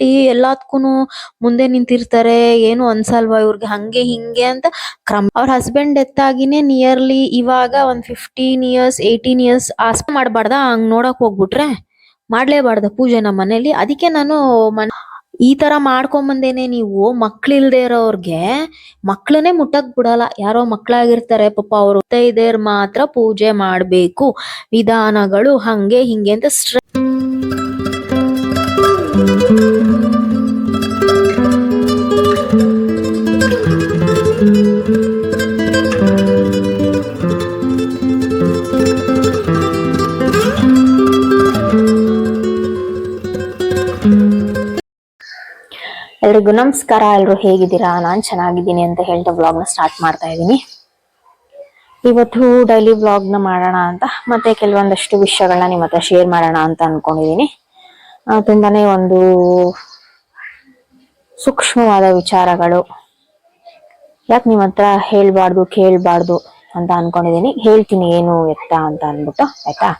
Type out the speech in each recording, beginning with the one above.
Tea ಎಲ್ಲದಕ್ಕೂನು ಮುಂದೆ ನಿಂತಿರ್ತಾರೆ, ಏನು ಅನ್ಸಲ್ವಾ ಇವ್ರಿಗೆ, ಹಂಗೆ ಹಿಂಗೆ ಅಂತ ಕ್ರಮ. ಅವ್ರ ಹಸ್ಬೆಂಡ್ ಡೆತ್ ಆಗಿನೇ ನಿಯರ್ಲಿ ಇವಾಗ ಒಂದ್ ಫಿಫ್ಟೀನ್ ಇಯರ್ಸ್ ಏಯ್ಟೀನ್ ಇಯರ್ಸ್ ಆಸ್ ಮಾಡಬಾರ್ದ? ಹಂಗ್ ನೋಡಕ್ ಹೋಗ್ಬಿಟ್ರೆ ಮಾಡ್ಲೇಬಾರ್ದ ಪೂಜೆ ನಮ್ಮ ಮನೇಲಿ? ಅದಕ್ಕೆ ನಾನು ಮನ್, ಈ ತರ ಮಾಡ್ಕೊಂಬಂದೇನೆ ನೀವು ಮಕ್ಳಿಲ್ದೇ ಇರೋರ್ಗೆ ಮಕ್ಳನ್ನೇ ಮುಟ್ಟಕ್ ಬಿಡಲ್ಲ. ಯಾರೋ ಮಕ್ಳಾಗಿರ್ತಾರೆ, ಪಾಪ ಅವ್ರು ಇದೇರ್ ಮಾತ್ರ ಪೂಜೆ ಮಾಡ್ಬೇಕು. ವಿಧಾನಗಳು ಹಂಗೆ ಹಿಂಗೆ ಅಂತ ಸ್ಟ್ರ ಎಲ್ರಿಗೂ ನಮಸ್ಕಾರ ಎಲ್ರು ಹೇಗಿದ್ದೀರಾ? ನಾನು ಚೆನ್ನಾಗಿದ್ದೀನಿ ಅಂತ ಹೇಳ್ತಾ ವ್ಲಾಗ್ನ ಸ್ಟಾರ್ಟ್ ಮಾಡ್ತಾ ಇದ್ದೀನಿ. ಇವತ್ತು ಡೈಲಿ ವ್ಲಾಗ್ನ ಮಾಡೋಣ ಅಂತ ಮತ್ತೆ ಕೆಲವೊಂದಷ್ಟು ವಿಷಯಗಳನ್ನ ನಿಮ್ಮ ಹತ್ರ ಶೇರ್ ಮಾಡೋಣ ಅಂತ ಅನ್ಕೊಂಡಿದೀನಿ ಆ, ತುಂಬಾನೇ ಒಂದು ಸೂಕ್ಷ್ಮವಾದ ವಿಚಾರಗಳು. ಯಾಕೆ ನಿಮ್ಮ ಹತ್ರ ಹೇಳ್ಬಾರ್ದು, ಕೇಳ್ಬಾರ್ದು ಅಂತ ಅನ್ಕೊಂಡಿದ್ದೀನಿ. ಹೇಳ್ತೀನಿ ಏನು ಎತ್ತ ಅಂತ ಅನ್ಬಿಟ್ಟು ಆಯ್ತಾ?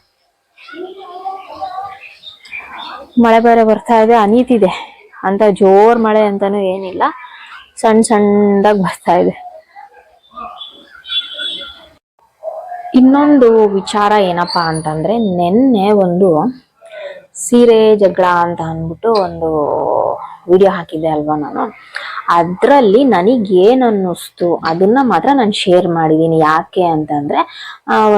ಮಳೆ ಬೇರೆ ಬರ್ತಾ ಇದೆ ಅನೀತಿದೆ ಅಂತ ಜೋರ್ ಮಳೆ ಅಂತಾನು ಏನಿಲ್ಲ. ಸಣ್ಣ ಸಣ್ಣದಾಗಿ ಬರ್ತಾ ಇದೆ. ಇನ್ನೊಂದು ವಿಚಾರ ಏನಪ್ಪಾ ಅಂತಂದ್ರೆ, ನೆನ್ನೆ ಒಂದು ಸೀರೆ ಜಗಳ ಅಂತ ಅಂದ್ಬಿಟ್ಟು ಒಂದು ವಿಡಿಯೋ ಹಾಕಿದ್ದೆ ಅಲ್ವಾ ನಾನು. ಅದರಲ್ಲಿ ನನಗ್ ಏನ್ ಅನ್ನಿಸ್ತು, ಅದನ್ನ ಮಾತ್ರ ನಾನು ಶೇರ್ ಮಾಡಿದ್ದೀನಿ ಯಾಕೆ ಅಂತಂದರೆ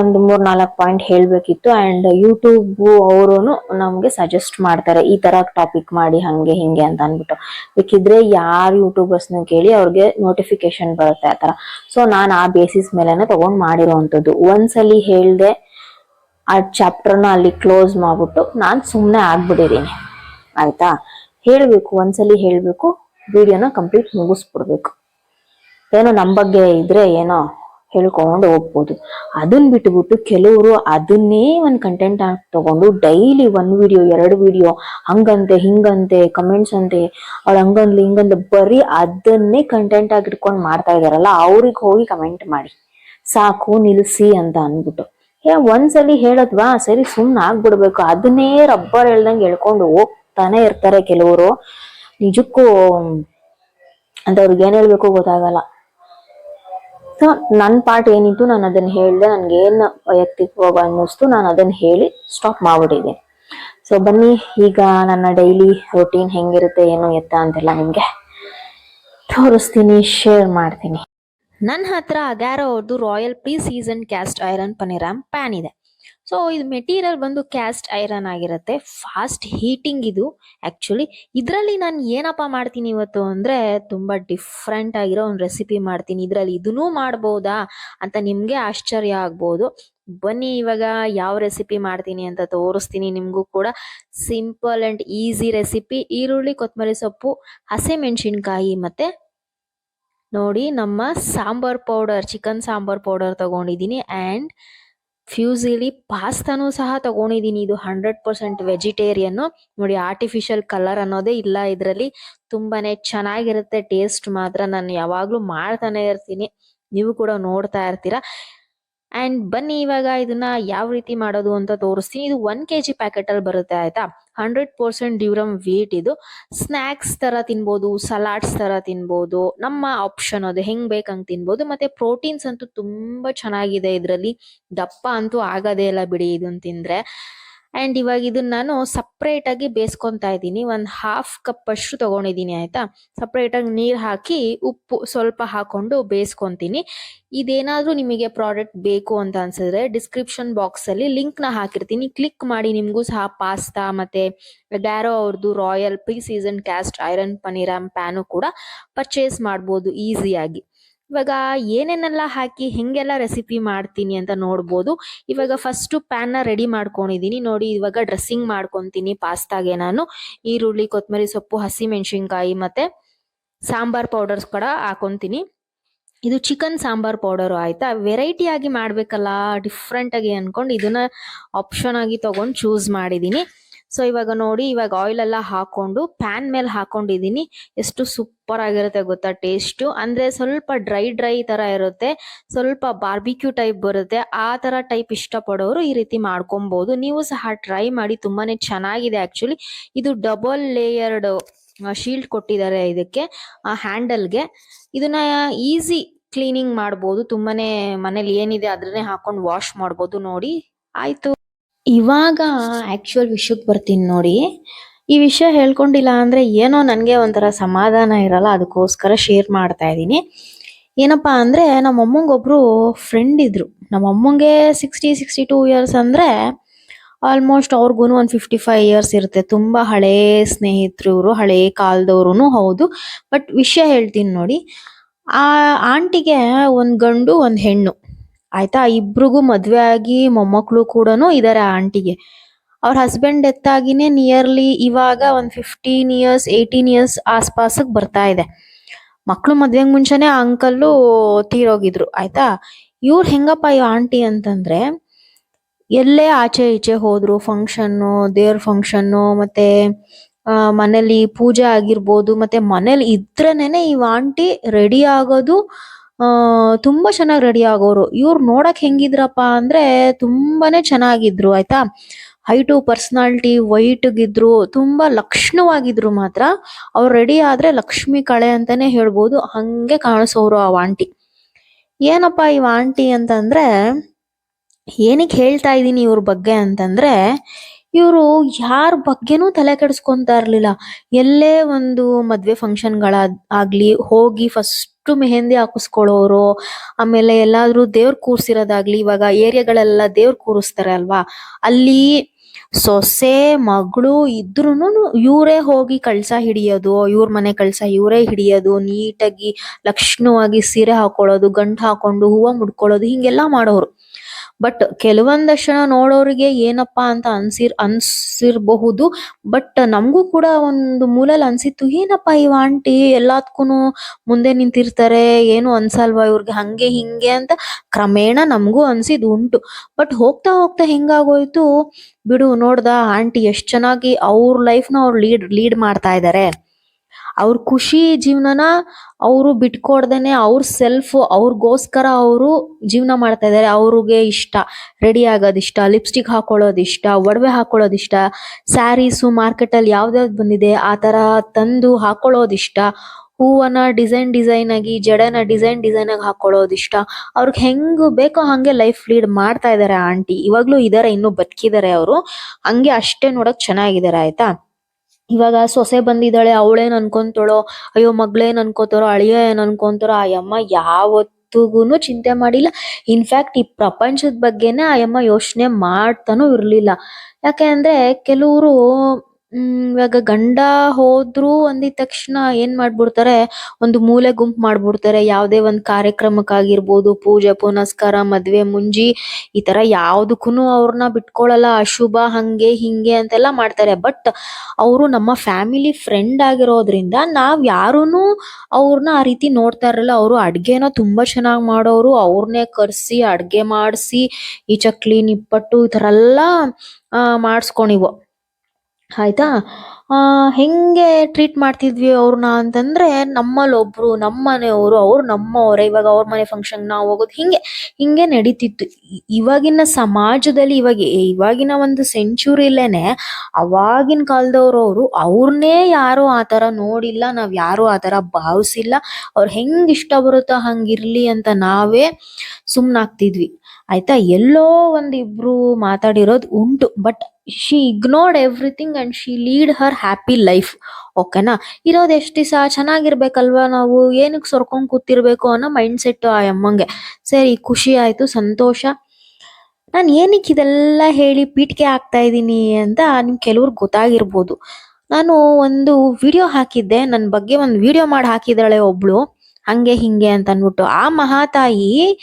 ಒಂದು ಮೂರು ನಾಲ್ಕು ಪಾಯಿಂಟ್ ಹೇಳಬೇಕಿತ್ತು ಆ್ಯಂಡ್ ಯೂಟ್ಯೂಬು ಅವರು ನಮಗೆ ಸಜೆಸ್ಟ್ ಮಾಡ್ತಾರೆ, ಈ ಥರ ಟಾಪಿಕ್ ಮಾಡಿ, ಹಂಗೆ, ಹಿಂಗೆ ಅಂತ ಅಂದ್ಬಿಟ್ಟು. ಬೇಕಿದ್ರೆ ಯಾರು ಯೂಟ್ಯೂಬರ್ಸ್ನ ಕೇಳಿ ಅವ್ರಿಗೆ ನೋಟಿಫಿಕೇಶನ್ ಬರುತ್ತೆ ಆ ಥರ ಸೊ ನಾನು ಆ ಬೇಸಿಸ್ ಮೇಲೇ ತೊಗೊಂಡು ಮಾಡಿರೋವಂಥದ್ದು ಒಂದ್ಸಲಿ ಹೇಳ್ದೆ ಆ ಚಾಪ್ಟರ್ನ ಅಲ್ಲಿ ಕ್ಲೋಸ್ ಮಾಡ್ಬಿಟ್ಟು ನಾನು ಸುಮ್ಮನೆ ಆಗ್ಬಿಟ್ಟಿದ್ದೀನಿ. ಆಯ್ತಾ? ಹೇಳಬೇಕು, ಒಂದ್ಸಲಿ ಹೇಳಬೇಕು ವಿಡಿಯೋನ ಕಂಪ್ಲೀಟ್ ಮುಗಿಸ್ಬಿಡ್ಬೇಕು. ಏನೋ ನಮ್ಮ ಬಗ್ಗೆ ಇದ್ರೆ ಏನೋ ಹೇಳ್ಕೊಂಡು ಹೋಗ್ಬೋದು. ಅದನ್ನ ಬಿಟ್ಬಿಟ್ಟು ಕೆಲವರು ಅದನ್ನೇ ಒಂದು ಕಂಟೆಂಟ್ ಆಗಿ ತಗೊಂಡು ಡೈಲಿ ಒಂದು ವಿಡಿಯೋ ಎರಡು ವಿಡಿಯೋ ಹಂಗಂತೆ, ಹಿಂಗಂತೆ ಕಮೆಂಟ್ಸ್ ಅಂತೆ ಅವಳು ಹಂಗಂದ್ಲಿ, ಹಿಂಗಂದ್ಲು, ಬರೀ ಅದನ್ನೇ ಕಂಟೆಂಟ್ ಆಗಿ ಇಟ್ಕೊಂಡು ಮಾಡ್ತಾ ಇದಾರಲ್ಲ, ಅವ್ರಿಗೆ ಹೋಗಿ ಕಮೆಂಟ್ ಮಾಡಿ. ಸಾಕು ನಿಲ್ಲಿಸಿ ಅಂತ ಅನ್ಬಿಟ್ಟು ಏ, ಒಂದ್ಸಲಿ ಹೇಳದ್ವಾ? ಸರಿ, ಸುಮ್ನ ಆಗ್ಬಿಡ್ಬೇಕು. ಅದನ್ನೇ ರಬ್ಬರ್ ಹೇಳ್ದಂಗೆ ಹೇಳ್ಕೊಂಡು ಹೋಗ್ತಾನೆ ಇರ್ತಾರೆ ಕೆಲವರು. ನಿಜಕ್ಕೂ ಅಂತ ಅವ್ರಿಗೆ ಏನ್ ಹೇಳ್ಬೇಕು ಗೊತ್ತಾಗಲ್ಲ. ಸೊ ನನ್ನ ಪಾರ್ಟ್ ಏನಿತ್ತು, ನಾನು ಅದನ್ನ ಹೇಳ್ದೆ. ನನ್ಗೆ ಏನ್ ವೈಯಕ್ತಿಕವಾಗಿ ಅನ್ನಿಸ್ತು, ನಾನು ಅದನ್ನ ಹೇಳಿ ಸ್ಟಾಪ್ ಮಾಡ್ಬಿಟ್ಟಿದ್ದೀನಿ ಸೊ ಬನ್ನಿ, ಈಗ ನನ್ನ ಡೈಲಿ ರೊಟೀನ್ ಹೆಂಗಿರುತ್ತೆ, ಏನು ಎತ್ತ ಅಂತೆಲ್ಲ ನಿಮ್ಗೆ ತೋರಿಸ್ತೀನಿ ಶೇರ್ ಮಾಡ್ತೀನಿ. ನನ್ನ ಹತ್ರ ಅಗ್ಯಾರೋ ಅವ್ರದ್ದು royal pre season cast iron paniyaram pan ಇದೆ. ಸೊ ಇದು ಮೆಟೀರಿಯಲ್ ಬಂದು ಕ್ಯಾಸ್ಟ್ ಐರನ್ ಆಗಿರುತ್ತೆ. ಫಾಸ್ಟ್ ಹೀಟಿಂಗ್ ಇದು. ಆ್ಯಕ್ಚುಲಿ ಇದರಲ್ಲಿ ನಾನು ಏನಪ್ಪ ಮಾಡ್ತೀನಿ ಇವತ್ತು ಅಂದರೆ ತುಂಬ ಡಿಫ್ರೆಂಟ್ ಆಗಿರೋ ಒಂದು ರೆಸಿಪಿ ಮಾಡ್ತೀನಿ. ಇದರಲ್ಲಿ ಇದನ್ನೂ ಮಾಡ್ಬೋದಾ ಅಂತ ನಿಮಗೆ ಆಶ್ಚರ್ಯ ಆಗ್ಬೋದು. ಬನ್ನಿ, ಇವಾಗ ಯಾವ ರೆಸಿಪಿ ಮಾಡ್ತೀನಿ ಅಂತ ತೋರಿಸ್ತೀನಿ ನಿಮಗೂ ಕೂಡ. ಸಿಂಪಲ್ ಆ್ಯಂಡ್ ಈಸಿ ರೆಸಿಪಿ ಈರುಳ್ಳಿ ಕೊತ್ತಂಬರಿ ಸೊಪ್ಪು ಹಸಿಮೆಣಸಿನ್ಕಾಯಿ ಮತ್ತೆ ನೋಡಿ ನಮ್ಮ sambar powder, chicken sambar powder ತಗೊಂಡಿದ್ದೀನಿ ಆ್ಯಂಡ್ ಫ್ಯೂಸಿಲಿ ಪಾಸ್ತಾನೂ ಸಹ ತಗೊಂಡಿದ್ದೀನಿ. ಇದು ಹಂಡ್ರೆಡ್ ಪರ್ಸೆಂಟ್ ವೆಜಿಟೇರಿಯನ್ನು ನೋಡಿ ಆರ್ಟಿಫಿಷಿಯಲ್ ಕಲರ್ ಅನ್ನೋದೇ ಇಲ್ಲ ಇದರಲ್ಲಿ. ತುಂಬಾನೇ ಚೆನ್ನಾಗಿರುತ್ತೆ ಟೇಸ್ಟ್ ಮಾತ್ರ. ನಾನು ಯಾವಾಗಲೂ ಮಾಡ್ತಾನೆ ಇರ್ತೀನಿ. ನೀವು ಕೂಡ ನೋಡ್ತಾ ಇರ್ತೀರಾ. ಆ್ಯಂಡ್ ಬನ್ನಿ ಇವಾಗ ಇದನ್ನ ಯಾವ ರೀತಿ ಮಾಡೋದು ಅಂತ ತೋರಿಸ್ತೀನಿ. ಇದು ಒನ್ ಕೆ ಜಿ ಪ್ಯಾಕೆಟಲ್ಲಿ ಬರುತ್ತೆ ಆಯ್ತಾ? ಹಂಡ್ರೆಡ್ ಪರ್ಸೆಂಟ್ ಡ್ಯೂರಮ್ ವೇಟ್ ಇದು. ಸ್ನ್ಯಾಕ್ಸ್ ತರ ತಿನ್ಬೋದು ಸಲಾಡ್ಸ್ ತರ ತಿನ್ಬೋದು, ನಮ್ಮ ಆಪ್ಷನ್ ಅದು. ಹೆಂಗ್ ಬೇಕಂಗೆ ತಿನ್ಬೋದು. ಮತ್ತೆ ಪ್ರೋಟೀನ್ಸ್ ಅಂತೂ ತುಂಬಾ ಚೆನ್ನಾಗಿದೆ ಇದರಲ್ಲಿ. ದಪ್ಪ ಅಂತೂ ಆಗೋದೇ ಇಲ್ಲ ಬಿಡಿ ಇದನ್ನ ತಿಂದ್ರೆ. ಅಂಡ್ ಇವಾಗ ಇದನ್ನ ನಾನು ಸಪ್ರೇಟಾಗಿ ಬೇಯಿಸ್ಕೊಂತಾ ಇದ್ದೀನಿ. ಒಂದು ಹಾಫ್ ಕಪ್ ಅಷ್ಟು ತಗೊಂಡಿದ್ದೀನಿ, ಆಯಿತಾ? ಸಪ್ರೇಟ್ ಆಗಿ ನೀರ್ ಹಾಕಿ, ಉಪ್ಪು ಸ್ವಲ್ಪ ಹಾಕೊಂಡು ಬೇಯಿಸ್ಕೊತೀನಿ ಇದೇನಾದರೂ ನಿಮಗೆ ಪ್ರಾಡಕ್ಟ್ ಬೇಕು ಅಂತ ಅನ್ಸಿದ್ರೆ ಡಿಸ್ಕ್ರಿಪ್ಷನ್ ಬಾಕ್ಸ್ ಅಲ್ಲಿ ಲಿಂಕ್ನ ಹಾಕಿರ್ತೀನಿ. ಕ್ಲಿಕ್ ಮಾಡಿ ನಿಮಗೂ ಸಹ ಪಾಸ್ತಾ ಮತ್ತೆ ಡ್ಯಾರೋ ಅವ್ರದ್ದು royal pre season cast iron paniyaram pan ಕೂಡ ಪರ್ಚೇಸ್ ಮಾಡ್ಬೋದು ಈಸಿಯಾಗಿ ಇವಾಗ ಏನೇನೆಲ್ಲ ಹಾಕಿ ಹೆಂಗೆಲ್ಲ ರೆಸಿಪಿ ಮಾಡ್ತೀನಿ ಅಂತ ನೋಡ್ಬೋದು. ಇವಾಗ ಫಸ್ಟು ಪ್ಯಾನ್ನ ರೆಡಿ ಮಾಡ್ಕೊಂಡಿದ್ದೀನಿ ನೋಡಿ, ಇವಾಗ ಡ್ರೆಸ್ಸಿಂಗ್ ಮಾಡ್ಕೊತೀನಿ ಪಾಸ್ತಾಗೆ ನಾನು. ಈರುಳ್ಳಿ ಕೊತ್ತಂಬರಿ ಸೊಪ್ಪು ಹಸಿ ಮೆಣಸಿನ್ಕಾಯಿ ಮತ್ತೆ ಸಾಂಬಾರ್ ಪೌಡರ್ಸ್ ಕೂಡ ಹಾಕೊತೀನಿ. ಇದು ಚಿಕನ್ ಸಾಂಬಾರ್ ಪೌಡರು ಆಯಿತಾ? ವೆರೈಟಿ ಆಗಿ ಮಾಡಬೇಕಲ್ಲ ಡಿಫ್ರೆಂಟಾಗಿ ಆಗಿ ಅನ್ಕೊಂಡು ಇದನ್ನ ಆಪ್ಷನ್ ಆಗಿ ತೊಗೊಂಡು ಚೂಸ್ ಮಾಡಿದೀನಿ. ಸೊ ಇವಾಗ ನೋಡಿ, ಇವಾಗ ಆಯಿಲ್ ಎಲ್ಲ ಹಾಕೊಂಡು ಪ್ಯಾನ್ ಮೇಲೆ ಹಾಕೊಂಡಿದೀನಿ. ಎಷ್ಟು ಸೂಪರ್ ಆಗಿರುತ್ತೆ ಗೊತ್ತಾ ಟೇಸ್ಟು ಅಂದ್ರೆ ಸ್ವಲ್ಪ ಡ್ರೈ ಡ್ರೈ ತರ ಇರುತ್ತೆ. ಸ್ವಲ್ಪ ಬಾರ್ಬಿಕ್ಯೂ ಟೈಪ್ ಬರುತ್ತೆ. ಆ ತರ ಟೈಪ್ ಇಷ್ಟಪಡೋರು ಈ ರೀತಿ ಮಾಡ್ಕೊಬಹುದು ನೀವು ಸಹ ಟ್ರೈ ಮಾಡಿ, ತುಂಬಾನೇ ಚೆನ್ನಾಗಿದೆ ಆಕ್ಚುಲಿ ಇದು ಡಬಲ್ ಲೇಯರ್ಡ್ ಶೀಲ್ಡ್ ಕೊಟ್ಟಿದ್ದಾರೆ ಇದಕ್ಕೆ, ಆ ಹ್ಯಾಂಡಲ್ಗೆ ಇದನ್ನ ಈಸಿ ಕ್ಲೀನಿಂಗ್ ಮಾಡ್ಬೋದು. ತುಂಬಾನೇ ಮನೇಲಿ ಏನಿದೆ ಅದನ್ನೇ ಹಾಕೊಂಡು ವಾಶ್ ಮಾಡ್ಬೋದು ನೋಡಿ. ಆಯ್ತು. ಇವಾಗ ಆಕ್ಚುಯಲ್ ವಿಷಯಕ್ಕೆ ಬರ್ತೀನಿ ನೋಡಿ. ಈ ವಿಷಯ ಹೇಳ್ಕೊಂಡಿಲ್ಲ ಅಂದ್ರೆ ಏನೋ ನನಗೆ ಒಂಥರ ಸಮಾಧಾನ ಇರಲ್ಲ, ಅದಕ್ಕೋಸ್ಕರ ಶೇರ್ ಮಾಡ್ತಾ ಇದ್ದೀನಿ. ಏನಪ್ಪಾ ಅಂದ್ರೆ ನಮ್ಮ ಒಬ್ಬರು ಫ್ರೆಂಡ್ ಇದ್ದರು ನಮ್ಮ ಅಮ್ಮಂಗೆ ಸಿಕ್ಸ್ಟಿ ಸಿಕ್ಸ್ಟಿ ಟೂ ಇಯರ್ಸ್ ಅಂದ್ರೆ ಆಲ್ಮೋಸ್ಟ್ ಅವ್ರಿಗೂ ಒಂದು ಫಿಫ್ಟಿ ಫೈವ್ ಇಯರ್ಸ್ ಇರುತ್ತೆ. ತುಂಬ ಹಳೇ ಸ್ನೇಹಿತರು ಇವರು, ಹಳೇ ಕಾಲದವ್ರು ಹೌದು. ಬಟ್ ವಿಷಯ ಹೇಳ್ತೀನಿ ನೋಡಿ. ಆ ಆಂಟಿಗೆ ಒಂದು ಗಂಡು, ಒಂದು ಹೆಣ್ಣು. ಆಯ್ತಾ? ಇಬ್ರಿಗೂ ಮದ್ವೆ ಆಗಿ ಮೊಮ್ಮಕ್ಕಳು ಕೂಡ ಇದಾರೆ ಆ ಆಂಟಿಗೆ. ಅವ್ರ ಹಸ್ಬೆಂಡ್ ಡೆತ್ ಆಗಿನೇ ನಿಯರ್ಲಿ ಇವಾಗ ಒಂದ್ ಫಿಫ್ಟೀನ್ ಇಯರ್ಸ್ ಏಯ್ಟೀನ್ ಇಯರ್ಸ್ ಆಸ್ಪಾಸಕ್ ಬರ್ತಾ ಇದೆ. ಮಕ್ಳು ಮದ್ವೆಗೆ ಮುಂಚೆನೆ ಆ ಅಂಕಲ್ಲು ತೀರೋಗಿದ್ರು. ಆಯ್ತಾ? ಇವ್ರು ಹೆಂಗಪ್ಪ ಈ ಆಂಟಿ ಅಂತಂದ್ರೆ ಎಲ್ಲೇ ಆಚೆ ಈಚೆ ಹೋದ್ರು ಫಂಕ್ಷನ್ನು ದೇವ್ರ ಫಂಕ್ಷನ್ನು ಮತ್ತೆ ಮನೇಲಿ ಪೂಜೆ ಆಗಿರ್ಬೋದು, ಮತ್ತೆ ಮನೇಲಿ ಇದ್ರೇನೆ ಈ ಆಂಟಿ ರೆಡಿ ಆಗೋದು ತುಂಬಾ ಚೆನ್ನಾಗಿ ರೆಡಿ ಆಗೋರು. ಇವ್ರು ನೋಡಕ್ ಹೆಂಗಿದ್ರಪ್ಪ ಅಂದ್ರೆ ತುಂಬಾನೇ ಚೆನ್ನಾಗಿದ್ರು, ಆಯ್ತಾ? ಹೈಟು ಪರ್ಸನಾಲಿಟಿ ವೈಟ್ ಗಿದ್ರು, ತುಂಬಾ ಲಕ್ಷಣವಾಗಿದ್ರು ಮಾತ್ರ. ಅವ್ರು ರೆಡಿ ಆದ್ರೆ ಲಕ್ಷ್ಮಿ ಕಳೆ ಅಂತಾನೆ ಹೇಳ್ಬೋದು. ಹಂಗೆ ಕಾಣಿಸೋರು ಆ ಆಂಟಿ. ಏನಪ್ಪ ಈ ಆಂಟಿ ಅಂತಂದ್ರೆ ಏನಕ್ಕೆ ಹೇಳ್ತಾ ಇದ್ದೀನಿ ಇವ್ರ ಬಗ್ಗೆ ಅಂತಂದ್ರೆ ಇವರು ಯಾರ ಬಗ್ಗೆನೂ ತಲೆ ಕೆಡಿಸ್ಕೊಂತಾ ಇರ್ಲಿಲ್ಲ. ಎಲ್ಲೇ ಒಂದು ಮದ್ವೆ ಫಂಕ್ಷನ್ಗಳ ಆಗ್ಲಿ, ಹೋಗಿ ಫಸ್ಟ್ ಮೆಹಂದಿ ಹಾಕಿಸ್ಕೊಳ್ಳೋರು, ಆಮೇಲೆ ಎಲ್ಲಾದ್ರೂ ದೇವ್ರ ಕೂರ್ಸಿರೋದಾಗ್ಲಿ, ಇವಾಗ ಏರಿಯಾಗಳೆಲ್ಲ ದೇವ್ರ ಕೂರಿಸ್ತಾರೆ ಅಲ್ವಾ? ಅಲ್ಲಿ ಸೊಸೆ, ಮಗಳು ಇದ್ರೂನು ಇವರೇ ಹೋಗಿ ಕಳ್ಸ ಹಿಡಿಯೋದು, ಇವ್ರ ಮನೆ ಕಳ್ಸ ಇವರೇ ಹಿಡಿಯೋದು, ನೀಟಾಗಿ ಲಕ್ಷಣವಾಗಿ ಸೀರೆ ಹಾಕೊಳ್ಳೋದು, ಗಂಟು ಹಾಕೊಂಡು ಹೂವ ಮುಡ್ಕೊಳ್ಳೋದು, ಹಿಂಗೆಲ್ಲ ಮಾಡೋರು. ಬಟ್ ಕೆಲವೊಂದಷ್ಟು ನೋಡೋರಿಗೆ ಏನಪ್ಪಾ ಅಂತ ಅನ್ಸಿರ್, ಅನ್ಸಿರ್ಬಹುದು. ಬಟ್ ನಮಗೂ ಕೂಡ ಒಂದು ಮೂಲಲ್ಲಿ ಅನ್ಸಿತ್ತು, ಏನಪ್ಪಾ ಇವ್ ಆಂಟಿ ಎಲ್ಲದಕ್ಕೂನು ಮುಂದೆ ನಿಂತಿರ್ತಾರೆ, ಏನು ಅನ್ಸಲ್ವಾ ಇವ್ರಿಗೆ, ಹಂಗೆ ಹಿಂಗೆ ಅಂತ ಕ್ರಮೇಣ ನಮಗೂ ಅನ್ಸಿದ್ ಉಂಟು. ಬಟ್ ಹೋಗ್ತಾ ಹೋಗ್ತಾ ಹೆಂಗಾಗೋಯ್ತು, ಬಿಡು ನೋಡ್ದ, ಆಂಟಿ ಎಷ್ಟ್ ಚೆನ್ನಾಗಿ ಅವ್ರ ಲೈಫ್ನ ಅವ್ರು ಲೀಡ್ ಲೀಡ್ ಮಾಡ್ತಾ ಇದಾರೆ. ಅವ್ರ ಖುಷಿ ಜೀವನನ ಅವರು ಬಿಟ್ಕೊಡ್ದೇನೆ ಅವ್ರ ಸೆಲ್ಫ್ ಅವ್ರಿಗೋಸ್ಕರ ಅವರು ಜೀವನ ಮಾಡ್ತಾ ಇದ್ದಾರೆ ಅವ್ರಿಗೆ ಇಷ್ಟ. ರೆಡಿ ಆಗೋದು ಇಷ್ಟ ಲಿಪ್ಸ್ಟಿಕ್ ಹಾಕೊಳ್ಳೋದ್ ಇಷ್ಟ ಒಡವೆ ಹಾಕೊಳ್ಳೋದಿಷ್ಟ ಸ್ಯಾರೀಸು ಮಾರ್ಕೆಟ್ ಅಲ್ಲಿ ಯಾವ್ದ್ಯಾವ್ದು ಬಂದಿದೆ ಆ ಥರ ತಂದು ಹಾಕೊಳ್ಳೋದ್ ಇಷ್ಟ ಹೂವನ್ನ ಡಿಸೈನ್ ಡಿಸೈನ್ ಆಗಿ, ಜಡೆನ ಡಿಸೈನ್ ಡಿಸೈನ್ ಆಗಿ ಹಾಕೊಳ್ಳೋದು ಇಷ್ಟ ಅವ್ರಿಗೆ ಹೆಂಗ್ ಬೇಕೋ ಹಂಗೆ ಲೈಫ್ ಲೀಡ್ ಮಾಡ್ತಾ ಇದ್ದಾರೆ ಆಂಟಿ. ಇವಾಗ್ಲೂ ಇದಾರೆ, ಇನ್ನು ಬದುಕಿದ್ದಾರೆ ಅವರು. ಹಂಗೆ ಅಷ್ಟೇ ನೋಡಕ್ ಚೆನ್ನಾಗಿದಾರೆ, ಆಯ್ತಾ? ಇವಾಗ ಸೊಸೆ ಬಂದಿದ್ದಾಳೆ, ಅವಳೇನ್ ಅನ್ಕೊಂತಾಳೋ, ಅಯ್ಯೋ ಮಗಳೇನ್ ಅನ್ಕೋತಾರೋ ಅಳಿಯ ಏನ್ ಅನ್ಕೊಂತಾರೋ, ಆ ಯಮ್ಮ ಯಾವತ್ತೂಗುನು ಚಿಂತೆ ಮಾಡಿಲ್ಲ. ಇನ್ಫ್ಯಾಕ್ಟ್ ಈ ಪ್ರಪಂಚದ ಬಗ್ಗೆನೇ ಆ ಯಮ್ಮ ಯೋಚನೆ ಮಾಡ್ತಾನೂ ಇರ್ಲಿಲ್ಲ. ಯಾಕೆ ಅಂದ್ರೆ ಕೆಲವ್ರು ಹ್ಮ್, ಇವಾಗ ಗಂಡ ಹೋದ್ರು ಅಂದಿದ್ ತಕ್ಷಣ ಏನ್ ಮಾಡ್ಬಿಡ್ತಾರೆ? ಒಂದು ಮೂಲೆ ಗುಂಪು ಮಾಡ್ಬಿಡ್ತಾರೆ. ಯಾವದೇ ಒಂದು ಕಾರ್ಯಕ್ರಮಕ್ಕಾಗಿರ್ಬೋದು, ಪೂಜೆ, ಪುನಸ್ಕಾರ, ಮದ್ವೆ, ಮುಂಜಿ, ಈ ತರ ಯಾವ್ದಕ್ಕೂನು ಅವ್ರನ್ನ ಬಿಟ್ಕೊಳಲ್ಲ. ಅಶುಭ, ಹಂಗೆ, ಹಿಂಗೆ ಅಂತೆಲ್ಲ ಮಾಡ್ತಾರೆ. ಬಟ್ ಅವರು ನಮ್ಮ ಫ್ಯಾಮಿಲಿ ಫ್ರೆಂಡ್ ಆಗಿರೋದ್ರಿಂದ ನಾವ್ ಯಾರುನು ಅವ್ರನ್ನ ಆ ರೀತಿ ನೋಡ್ತಾ ಇರಲ್ಲ. ಅವರು ಅಡ್ಗೆನ ತುಂಬಾ ಚೆನ್ನಾಗಿ ಮಾಡೋರು. ಅವ್ರನ್ನೇ ಕರ್ಸಿ, ಅಡ್ಗೆ ಮಾಡ್ಸಿ, ಈ ಚಕ್ಲಿ, ನಿಪ್ಪಟ್ಟು ಈ ತರ ಎಲ್ಲಾ, ಆ ಆಯ್ತಾ? ಆ, ಹೆಂಗೆ ಟ್ರೀಟ್ ಮಾಡ್ತಿದ್ವಿ ಅವ್ರನ್ನ ಅಂತಂದ್ರೆ ನಮ್ಮಲ್ಲಿ ಒಬ್ರು ನಮ್ಮ ಮನೆಯವರು ಅವ್ರು ನಮ್ಮವರೇ. ಇವಾಗ ಅವ್ರ ಮನೆ ಫಂಕ್ಷನ್ ನಾವು ಹೋಗೋದು ಹಿಂಗೆ ಹಿಂಗೆ ನಡೀತಿತ್ತು. ಇವಾಗಿನ ಸಮಾಜದಲ್ಲಿ ಇವಾಗ ಇವಾಗಿನ ಒಂದು ಸೆಂಚುರಿಲೇನೆ ಅವಾಗಿನ ಕಾಲದವ್ರು ಅವರು ಅವ್ರನ್ನೇ ಯಾರು ಆತರ ನೋಡಿಲ್ಲ, ನಾವ್ ಯಾರು ಆತರ ಭಾವಿಸಿಲ್ಲ. ಅವ್ರು ಹೆಂಗ್ ಇಷ್ಟ ಬರುತ್ತೋ ಹಂಗಿರ್ಲಿ ಅಂತ ನಾವೇ ಸುಮ್ನಾಗ್ತಿದ್ವಿ. ಆಯ್ತಾ? ಎಲ್ಲೋ ಮಾತಾಡಿರೋದು ಮಾತಾಡಿರೋದ್ ಉಂಟು. But she ignored everything and she lead her happy life ಓಕೆನಾ ಇರೋದು ಎಷ್ಟು ದಿವಸ ಚೆನ್ನಾಗಿರ್ಬೇಕಲ್ವಾ ನಾವು? ಏನಕ್ಕೆ ಸೊರ್ಕೊಂಡ್ ಕೂತಿರ್ಬೇಕು ಅನ್ನೋ ಮೈಂಡ್ ಸೆಟ್ ಆ ಅಮ್ಮಂಗೆ. ಸರಿ, ಖುಷಿ ಆಯ್ತು, ಸಂತೋಷ. ನಾನು ಏನಕ್ಕೆ ಇದೆಲ್ಲ ಹೇಳಿ ಪೀಠಿಕೆ ಆಗ್ತಾ ಇದ್ದೀನಿ ಅಂತ ನಿಮ್ಗೆ ಕೆಲವ್ರಿಗೆ ಗೊತ್ತಾಗಿರ್ಬೋದು. ನಾನು ಒಂದು ವಿಡಿಯೋ ಹಾಕಿದ್ದೆ ನನ್ನ ಬಗ್ಗೆ ಒಂದು ವಿಡಿಯೋ ಮಾಡಿ ಹಾಕಿದಾಳೆ ಒಬ್ಳು, ಹಂಗೆ ಹಿಂಗೆ ಅಂತ ಅಂದ್ಬಿಟ್ಟು ಆ ಮಹಾತಾಯಿ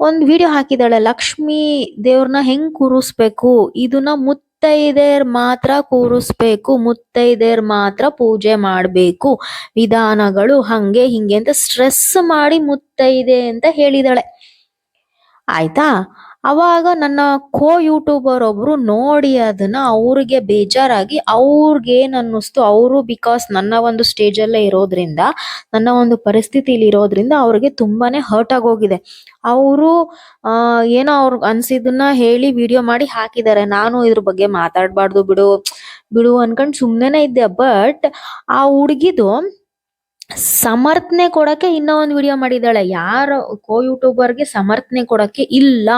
ಒಂದು ವಿಡಿಯೋ ಹಾಕಿದಾಳೆ ಲಕ್ಷ್ಮಿ ದೇವ್ರನ್ನ ಹೆಂಗ್ ಕೂರಿಸ್ಬೇಕು? ಇದನ್ನ ಮುತ್ತೈದೆಯರ್ ಮಾತ್ರ ಕೂರಿಸ್ಬೇಕು, ಮುತ್ತೈದೆಯರ್ ಮಾತ್ರ ಪೂಜೆ ಮಾಡ್ಬೇಕು. ವಿಧಾನಗಳು ಹಂಗೆ ಹಿಂಗೆ ಅಂತ ಸ್ಟ್ರೆಸ್ ಮಾಡಿ ಮುತ್ತೈದೆ ಅಂತ ಹೇಳಿದಾಳೆ. ಆಯ್ತಾ? ಅವಾಗ ನನ್ನ ಕೋ ಯೂಟ್ಯೂಬರ್ ಒಬ್ರು ನೋಡಿ ಅದನ್ನ ಅವ್ರಿಗೆ ಬೇಜಾರಾಗಿ ಅವ್ರಿಗೆ ಅನ್ನಿಸ್ತು ಅವರು ಬಿಕಾಸ್ ನನ್ನ ಒಂದು ಸ್ಟೇಜ್ ಅಲ್ಲೇ ಇರೋದ್ರಿಂದ, ನನ್ನ ಒಂದು ಪರಿಸ್ಥಿತಿಲಿ ಇರೋದ್ರಿಂದ ಅವ್ರಿಗೆ ತುಂಬಾನೇ ಹರ್ಟ್ ಆಗೋಗಿದೆ ಅವರು ಏನೋ ಅವ್ರಿಗೆ ಅನ್ಸಿದ್ದನ್ನ ಹೇಳಿ ವಿಡಿಯೋ ಮಾಡಿ ಹಾಕಿದ್ದಾರೆ. ನಾನು ಇದ್ರ ಬಗ್ಗೆ ಮಾತಾಡಬಾರ್ದು ಬಿಡು ಬಿಡು ಅನ್ಕೊಂಡ್ ಸುಮ್ನೆನೆ ಇದ್ದೆ. ಬಟ್ ಆ ಹುಡ್ಗಿದು ಸಮರ್ಥನೆ ಕೊಡಕ್ಕೆ ಇನ್ನೂ ಒಂದು ವಿಡಿಯೋ ಮಾಡಿದ್ದಾಳೆ. ಯಾರು ಕೋ ಯೂಟ್ಯೂಬರ್ಗೆ ಸಮರ್ಥನೆ ಕೊಡಕ್ಕೆ ಇಲ್ಲ.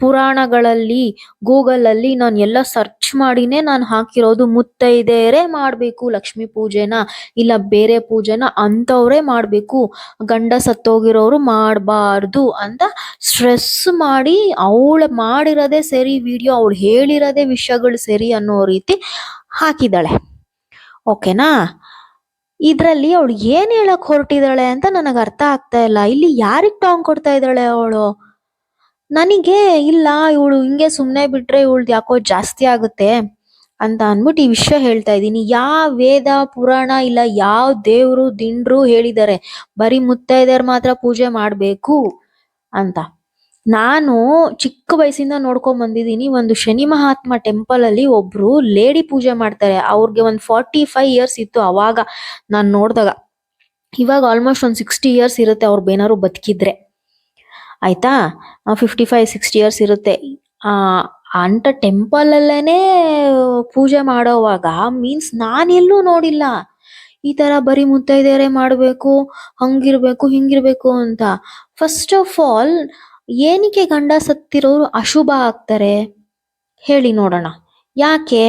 ಪುರಾಣಗಳಲ್ಲಿ ಗೂಗಲ್ ಅಲ್ಲಿ ನಾನು ಎಲ್ಲ ಸರ್ಚ್ ಮಾಡಿನೇ ನಾನು ಹಾಕಿರೋದು ಮುತ್ತೈದೆಯರೇ ಮಾಡ್ಬೇಕು. ಲಕ್ಷ್ಮೀ ಪೂಜೆನ ಇಲ್ಲ ಬೇರೆ ಪೂಜೆನ ಅಂತವ್ರೇ ಮಾಡ್ಬೇಕು. ಗಂಡ ಸತ್ತೋಗಿರೋರು ಮಾಡಬಾರ್ದು ಅಂತ ಸ್ಟ್ರೆಸ್ ಮಾಡಿ ಅವಳು ಮಾಡಿರೋದೇ ಸರಿ ವಿಡಿಯೋ ಅವಳು ಹೇಳಿರೋದೇ ವಿಷಯಗಳು ಸರಿ ಅನ್ನೋ ರೀತಿ ಹಾಕಿದ್ದಾಳೆ. ಓಕೆನಾ ಇದ್ರಲ್ಲಿ ಅವಳು ಏನ್ ಹೇಳಕ್ ಹೊರಟಿದಾಳೆ ಅಂತ ನನಗೆ ಅರ್ಥ ಆಗ್ತಾ ಇಲ್ಲ. ಇಲ್ಲಿ ಯಾರಿಗ್ ಟಾಂಗ್ ಕೊಡ್ತಾ ಇದ್ದಾಳೆ ಅವಳು? ನನಗೆ ಇಲ್ಲ, ಇವಳು ಹಿಂಗೆ ಸುಮ್ನೆ ಬಿಟ್ರೆ ಇವಳ್ದು ಯಾಕೋ ಜಾಸ್ತಿ ಆಗುತ್ತೆ ಅಂತ ಅಂದ್ಬಿಟ್ಟು ಈ ವಿಷಯ ಹೇಳ್ತಾ ಇದ್ದೀನಿ. ಯಾವ ವೇದ, ಪುರಾಣ ಇಲ್ಲ, ಯಾವ ದೇವ್ರು, ದಿಂಡ್ರು ಹೇಳಿದ್ದಾರೆ. ಬರೀ ಮುತ್ತೈದೆಯರ್ ಮಾತ್ರ ಪೂಜೆ ಮಾಡ್ಬೇಕು ಅಂತ. ನಾನು ಚಿಕ್ಕ ವಯಸ್ಸಿಂದ ನೋಡ್ಕೊಂಡ್ ಬಂದಿದ್ದೀನಿ. ಒಂದು ಶನಿ ಮಹಾತ್ಮ ಟೆಂಪಲ್ ಅಲ್ಲಿ ಒಬ್ರು ಲೇಡಿ ಪೂಜೆ ಮಾಡ್ತಾರೆ. ಅವ್ರಿಗೆ ಒಂದು ಫಾರ್ಟಿ ಫೈವ್ ಇಯರ್ಸ್ ಇತ್ತು ಅವಾಗ ನಾನ್ ನೋಡ್ದಾಗ. ಇವಾಗ ಆಲ್ಮೋಸ್ಟ್ ಒಂದು ಸಿಕ್ಸ್ಟಿ ಇಯರ್ಸ್ ಇರುತ್ತೆ ಅವ್ರು ಏನಾದ್ರು ಬದುಕಿದ್ರೆ. ಆಯ್ತಾ? ಫಿಫ್ಟಿ ಫೈವ್ ಸಿಕ್ಸ್ಟಿ ಇಯರ್ಸ್ ಇರುತ್ತೆ. ಆ ಟೆಂಪಲ್ ಅಲ್ಲೇನೆ ಪೂಜೆ ಮಾಡೋವಾಗ ಮೀನ್ಸ್ ನಾನೆಲ್ಲೂ ನೋಡಿಲ್ಲ. ಈ ತರ ಬರೀ ಮುತ್ತೈದೆಯರೇ ಮಾಡ್ಬೇಕು, ಹಂಗಿರ್ಬೇಕು, ಹಿಂಗಿರ್ಬೇಕು ಅಂತ. ಫಸ್ಟ್ ಆಫ್ ಆಲ್ ಏನಕ್ಕೆ ಗಂಡ ಸತ್ತಿರೋರು ಅಶುಭ ಆಗ್ತಾರೆ? ಹೇಳಿ ನೋಡೋಣ. ಯಾಕೆ?